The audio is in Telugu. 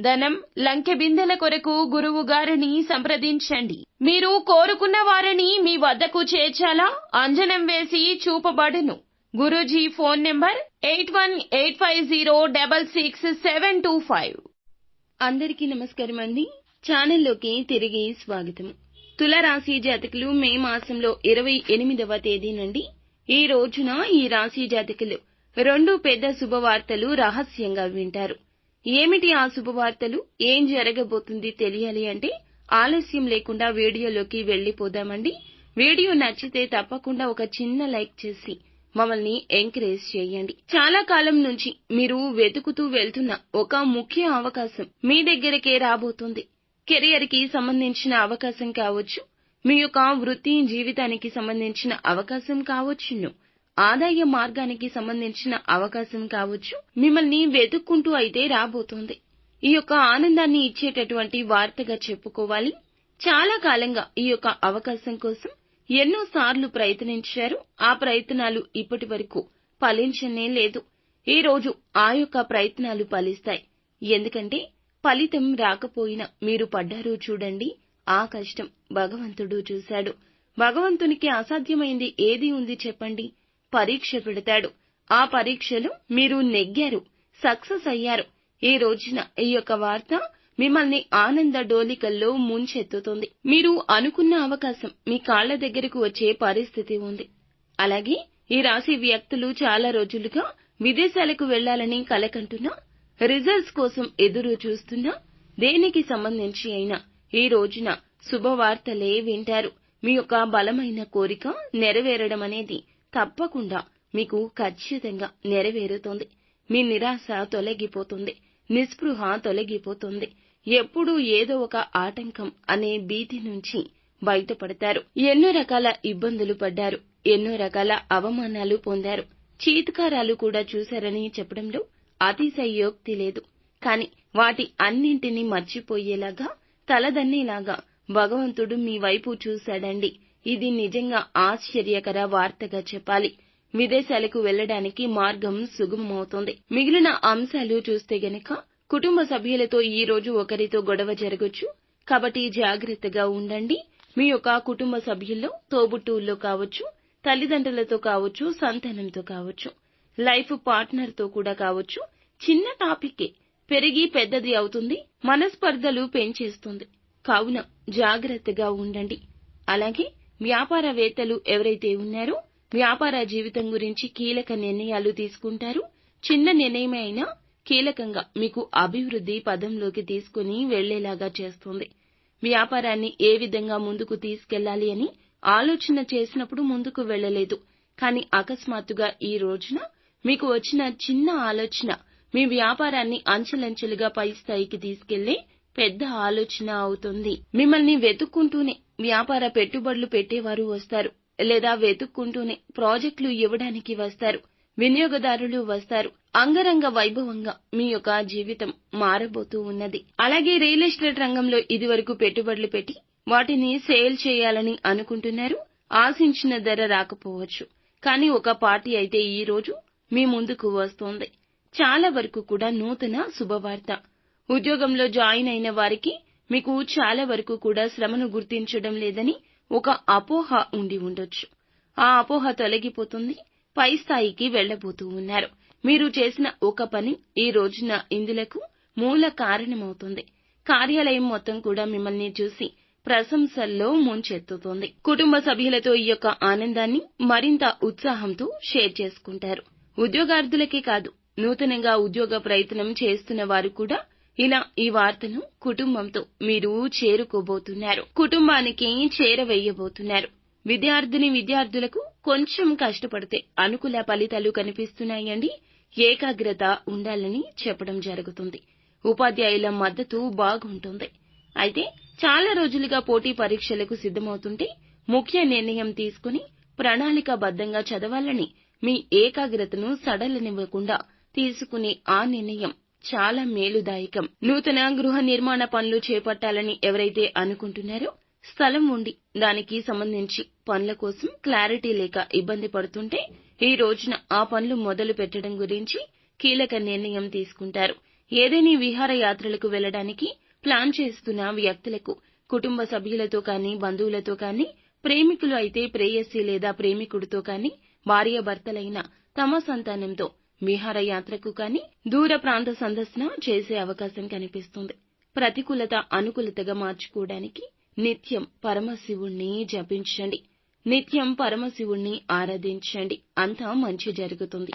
ధనం లంకె బిందెల కొరకు గురువు గారిని సంప్రదించండి. మీరు కోరుకున్న వారిని మీ వద్దకు చేర్చాలా? అంజనం వేసి చూపబడును. Guruji phone number eight one eight five zero double six seven two five. అందరికీ నమస్కారం అండి. ఛానల్లోకి తిరిగి స్వాగతం. తులరాశి జాతకులు మే మాసంలో ఇరవై ఎనిమిదవ తేదీ నుండి ఈ రోజున ఈ రాశి జాతకులు రెండు పెద్ద శుభవార్తలు రహస్యంగా వింటారు. ఏమిటి ఆ శుభవార్తలు? ఏం జరగబోతుంది తెలియాలి అంటే ఆలస్యం లేకుండా వీడియోలోకి వెళ్ళిపోదామండి వీడియో నచ్చితే తప్పకుండా ఒక చిన్న లైక్ చేసి మమ్మల్ని ఎంకరేజ్ చేయండి. చాలా కాలం నుంచి మీరు వెతుకుతూ వెళ్తున్న ఒక ముఖ్య అవకాశం మీ దగ్గరకే రాబోతుంది. కెరియర్కి సంబంధించిన అవకాశం కావచ్చు మీ యొక్క వృత్తి జీవితానికి సంబంధించిన అవకాశం కావచ్చును. ఆదాయ మార్గానికి సంబంధించిన అవకాశం కావచ్చు. మిమ్మల్ని వెతుక్కుంటూ అయితే రాబోతోంది. ఈ యొక్క ఆనందాన్ని ఇచ్చేటటువంటి వార్తగా చెప్పుకోవాలి. చాలా కాలంగా ఈ యొక్క అవకాశం కోసం ఎన్నో సార్లు ప్రయత్నించారు. ఆ ప్రయత్నాలు ఇప్పటి వరకు ఫలించనే లేదు. ఈ రోజు ఆ యొక్క ప్రయత్నాలు ఫలిస్తాయి. ఎందుకంటే ఫలితం రాకపోయినా మీరు పడ్డారు చూడండి. ఆ కష్టం భగవంతుడు చూశాడు. భగవంతునికి అసాధ్యమైంది ఏది ఉంది చెప్పండి. పరీక్ష పెడతాడు. ఆ పరీక్షలో మీరు నెగ్గారు సక్సెస్ అయ్యారు. ఈ రోజున ఈ యొక్క వార్త మిమ్మల్ని ఆనంద డోలికల్లో ముంచెత్తుతుంది. మీరు అనుకున్న అవకాశం మీ కాళ్ళ దగ్గరకు వచ్చే పరిస్థితి ఉంది. అలాగే ఈ రాశి వ్యక్తులు చాలా రోజులుగా విదేశాలకు వెళ్ళాలని కలకంటున్నా రిజల్ట్స్ కోసం ఎదురు చూస్తున్నా దేనికి సంబంధించి అయినా ఈ రోజున శుభవార్తలే వింటారు. మీ యొక్క బలమైన కోరిక నెరవేరడం అనేది తప్పకుండా మీకు ఖచ్చితంగా నెరవేరుతుంది. మీ నిరాశ తొలగిపోతుంది. నిస్పృహ తొలగిపోతుంది. ఎప్పుడూ ఏదో ఒక ఆటంకం అనే భీతి నుంచి బయటపడతారు. ఎన్నో రకాల ఇబ్బందులు పడ్డారు. ఎన్నో రకాల అవమానాలు పొందారు. చీత్కారాలు కూడా చూశారని చెప్పడంలో అతిశయోక్తి లేదు. కాని వాటి అన్నింటినీ మర్చిపోయేలాగా తలదన్నేలాగా భగవంతుడు మీ వైపు చూశాడండి. ఇది నిజంగా ఆశ్చర్యకర వార్తగా చెప్పాలి. విదేశాలకు వెళ్ళడానికి మార్గం సుగమమవుతోంది. మిగిలిన అంశాలు చూస్తే గనక కుటుంబ సభ్యులతో ఈ రోజు ఒకరితో గొడవ జరగొచ్చు. కాబట్టి జాగ్రత్తగా ఉండండి. మీ యొక్క కుటుంబ సభ్యుల్లో తోబుట్టువుల్లో కావచ్చు తల్లిదండ్రులతో కావచ్చు సంతానంతో కావచ్చు లైఫ్ పార్ట్నర్తో కూడా కావచ్చు. చిన్న టాపిక్కే పెరిగి పెద్దది అవుతుంది మనస్పర్ధలు పెంచేస్తుంది. కావున జాగ్రత్తగా ఉండండి. అలాగే వ్యాపారవేత్తలు ఎవరైతే ఉన్నారో వ్యాపార జీవితం గురించి కీలక నిర్ణయాలు తీసుకుంటారు. చిన్న నిర్ణయమే అయినా కీలకంగా మీకు అభివృద్ధి పదంలోకి తీసుకుని వెళ్ళేలాగా చేస్తుంది. వ్యాపారాన్ని ఏ విధంగా ముందుకు తీసుకెళ్ళాలి అని ఆలోచన చేసినప్పుడు ముందుకు వెళ్ళలేదు కానీ అకస్మాత్తుగా ఈ రోజున మీకు వచ్చిన చిన్న ఆలోచన మీ వ్యాపారాన్ని అంచెలంచెలుగా పై స్థాయికి తీసుకెళ్ళే పెద్ద ఆలోచన అవుతుంది. మిమ్మల్ని వెతుక్కుంటూనే వ్యాపార పెట్టుబడులు పెట్టేవారు వస్తారు లేదా వెతుక్కుంటూనే ప్రాజెక్టులు ఇవ్వడానికి వస్తారు వినియోగదారులు వస్తారు. అంగరంగ వైభవంగా మీ యొక్క జీవితం మారబోతూ ఉన్నది. అలాగే రియల్ ఎస్టేట్ రంగంలో ఇదివరకు పెట్టుబడులు పెట్టి వాటిని సేల్ చేయాలని అనుకుంటున్నారు ఆశించిన ధర రాకపోవచ్చు. కానీ ఒక పార్టీ అయితే ఈ రోజు మీ ముందుకు వస్తోంది. చాలా వరకు కూడా నూతన శుభవార్త. ఉద్యోగంలో జాయిన్ అయిన వారికి మీకు చాలా వరకు కూడా శ్రమను గుర్తించడం లేదని ఒక అపోహ ఉండి ఉండొచ్చు. ఆ అపోహ తొలగిపోతుంది పై స్థాయికి వెళ్ళబోతూ ఉన్నారు. మీరు చేసిన ఒక పని ఈ రోజున ఇందులకు మూల కారణమవుతుంది. కార్యాలయం మొత్తం కూడా మిమ్మల్ని చూసి ప్రశంసల్లో ముంచెత్తుతోంది. కుటుంబ సభ్యులతో ఈ యొక్క ఆనందాన్ని మరింత ఉత్సాహంతో షేర్ చేసుకుంటారు. ఉద్యోగార్థులకే కాదు నూతనంగా ఉద్యోగ ప్రయత్నం చేస్తున్న వారు కూడా ఇలా ఈ వార్తను కుటుంబంతో మీరు చేరుకోబోతున్నారు. కుటుంబానికి చేరవేయబోతున్నారు. విద్యార్థిని విద్యార్థులకు కొంచెం కష్టపడితే అనుకూల ఫలితాలు కనిపిస్తున్నాయండి. ఏకాగ్రత ఉండాలని చెప్పడం జరుగుతుంది. ఉపాధ్యాయుల మద్దతు బాగుంటుంది. అయితే చాలా రోజులుగా పోటీ పరీక్షలకు సిద్ధమవుతుంటే ముఖ్య నిర్ణయం తీసుకుని ప్రణాళికాబద్ధంగా చదవాలని మీ ఏకాగ్రతను సడలనివ్వకుండా తీసుకునే ఆ నిర్ణయం చాలా మేలుదాయకం. నూతన గృహ నిర్మాణ పనులు చేపట్టాలని ఎవరైతే అనుకుంటున్నారో స్థలం ఉండి దానికి సంబంధించి పనుల కోసం క్లారిటీ లేక ఇబ్బంది పడుతుంటే ఈ రోజున ఆ పనులు మొదలు పెట్టడం గురించి కీలక నిర్ణయం తీసుకుంటారు. ఏదేని విహారయాత్రలకు వెళ్ళడానికి ప్లాన్ చేస్తున్న వ్యక్తులకు కుటుంబ సభ్యులతో కానీ బంధువులతో కానీ ప్రేమికులు అయితే ప్రేయసి లేదా ప్రేమికుడితో కానీ భార్యాభర్తలైన తమ సంతానంతో విహారయాత్రకు కానీ దూర ప్రాంత సందర్శన చేసే అవకాశం కనిపిస్తుంది. ప్రతికూలత అనుకూలతగా మార్చుకోవడానికి నిత్యం పరమశివుణ్ణి జపించండి. నిత్యం పరమశివుణ్ణి ఆరాధించండి. అంతా మంచి జరుగుతుంది.